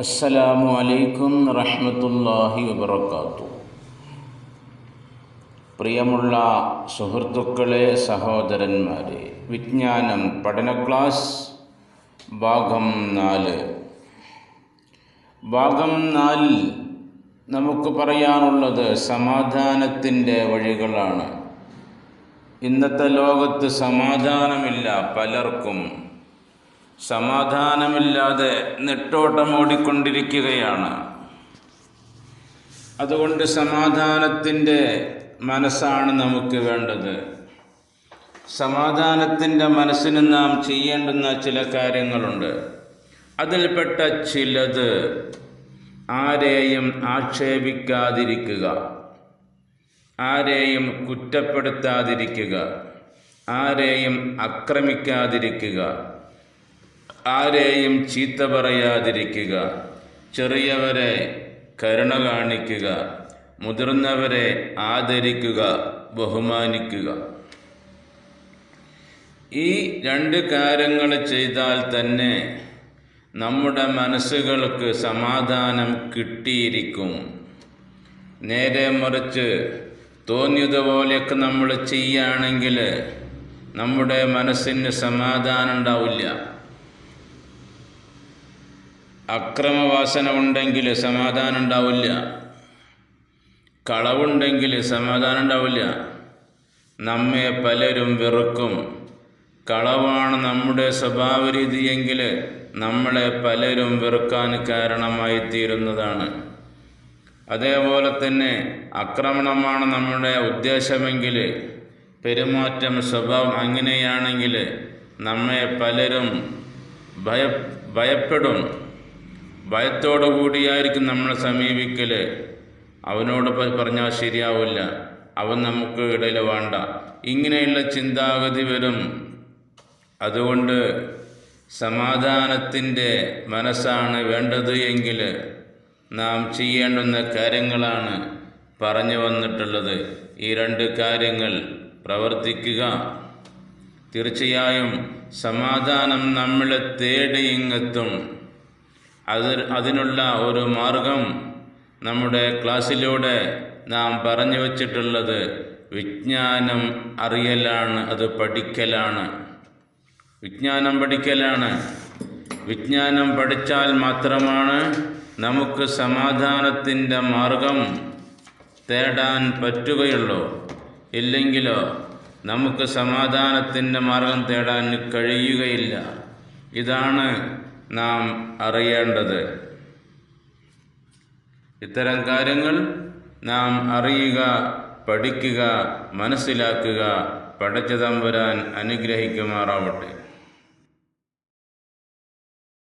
അസ്സലാമു അലൈക്കും റഹ്മത്തുല്ലാഹി വബർക്കാത്തു പ്രിയമുള്ള സുഹൃത്തുക്കളെ സഹോദരന്മാരെ വിജ്ഞാനം പഠന ക്ലാസ് ഭാഗം നാല്. ഭാഗം നാലിൽ നമുക്ക് പറയാനുള്ളത് സമാധാനത്തിന്റെ വഴികളാണ്. ഇന്നത്തെ ലോകത്ത് സമാധാനമില്ല പലർക്കും. സമാധാനമില്ലാതെ നെട്ടോട്ടമോടിക്കൊണ്ടിരിക്കുകയാണ്. അതുകൊണ്ട് സമാധാനത്തിന്റെ മനസ്സാണ് നമുക്ക് വേണ്ടത്. സമാധാനത്തിന്റെ മനസ്സിന് നാം ചെയ്യേണ്ടുന്ന ചില കാര്യങ്ങളുണ്ട്. അതിൽപ്പെട്ട ചിലത് ആരെയും ആക്ഷേപിക്കാതിരിക്കുക. ആരെയും കുറ്റപ്പെടുത്താതിരിക്കുക. ആരെയും ആക്രമിക്കാതിരിക്കുക. ആരെയും ചീത്ത പറയാതിരിക്കുക. ചെറിയവരെ കരുണ കാണിക്കുക. മുതിർന്നവരെ ആദരിക്കുക. ബഹുമാനിക്കുക. ഈ രണ്ട് കാര്യങ്ങൾ ചെയ്താൽ തന്നെ നമ്മുടെ മനസ്സുകൾക്ക് സമാധാനം കിട്ടിയിരിക്കും. നേരെ മറിച്ച് തോന്നിയതുപോലെയൊക്കെ നമ്മൾ ചെയ്യുകയാണെങ്കിൽ നമ്മുടെ മനസ്സിന് സമാധാനം ഉണ്ടാവില്ല. അക്രമവാസന ഉണ്ടെങ്കിൽ സമാധാനം ഉണ്ടാവില്ല കളവുണ്ടെങ്കിൽ സമാധാനം ഉണ്ടാവില്ല നമ്മെ പലരും വെറുക്കും. കളവാണ് നമ്മുടെ സ്വഭാവ രീതിയെങ്കിൽ നമ്മളെ പലരും വെറുക്കാൻ കാരണമായി തീരുന്നതാണ് അതേപോലെ തന്നെ ആക്രമണമാണ് നമ്മുടെ ഉദ്ദേശമെങ്കിൽ പെരുമാറ്റം സ്വഭാവം അങ്ങനെയാണെങ്കിൽ നമ്മെ പലരും ഭയ ഭയപ്പെടും. ഭയത്തോടു കൂടിയായിരിക്കും നമ്മളെ സമീപിക്കൽ അവനോട് പറഞ്ഞാൽ ശരിയാവില്ല. അവൻ നമുക്ക് ഇടയിൽ വേണ്ട. ഇങ്ങനെയുള്ള ചിന്താഗതി വരും. അതുകൊണ്ട് സമാധാനത്തിന്റെ മനസ്സാണ് വേണ്ടത് എങ്കിൽ നാം ചെയ്യേണ്ടുന്ന കാര്യങ്ങളാണ് പറഞ്ഞു വന്നിട്ടുള്ളത്. ഈ രണ്ട് കാര്യങ്ങൾ പ്രവർത്തിക്കുക. തീർച്ചയായും സമാധാനം നമ്മളെ തേടി ഇങ്ങെത്തും. അത് അതിനുള്ള ഒരു മാർഗം നമ്മുടെ ക്ലാസ്സിലൂടെ നാം പറഞ്ഞു വച്ചിട്ടുള്ളത് വിജ്ഞാനം അറിയലാണ് അത് പഠിക്കലാണ്. വിജ്ഞാനം പഠിക്കലാണ്. വിജ്ഞാനം പഠിച്ചാൽ മാത്രമാണ് നമുക്ക് സമാധാനത്തിന്റെ മാർഗം തേടാൻ പറ്റുകയുള്ളൂ. ഇല്ലെങ്കിലോ നമുക്ക് സമാധാനത്തിന്റെ മാർഗം തേടാൻ കഴിയുകയില്ല. ഇതാണ് നാം അറിയേണ്ടത്. ഇത്തരം കാര്യങ്ങൾ നാം അറിയുക പഠിക്കുക മനസ്സിലാക്കുക പടച്ച വരാൻ അനുഗ്രഹിക്കുമാറാവട്ടെ.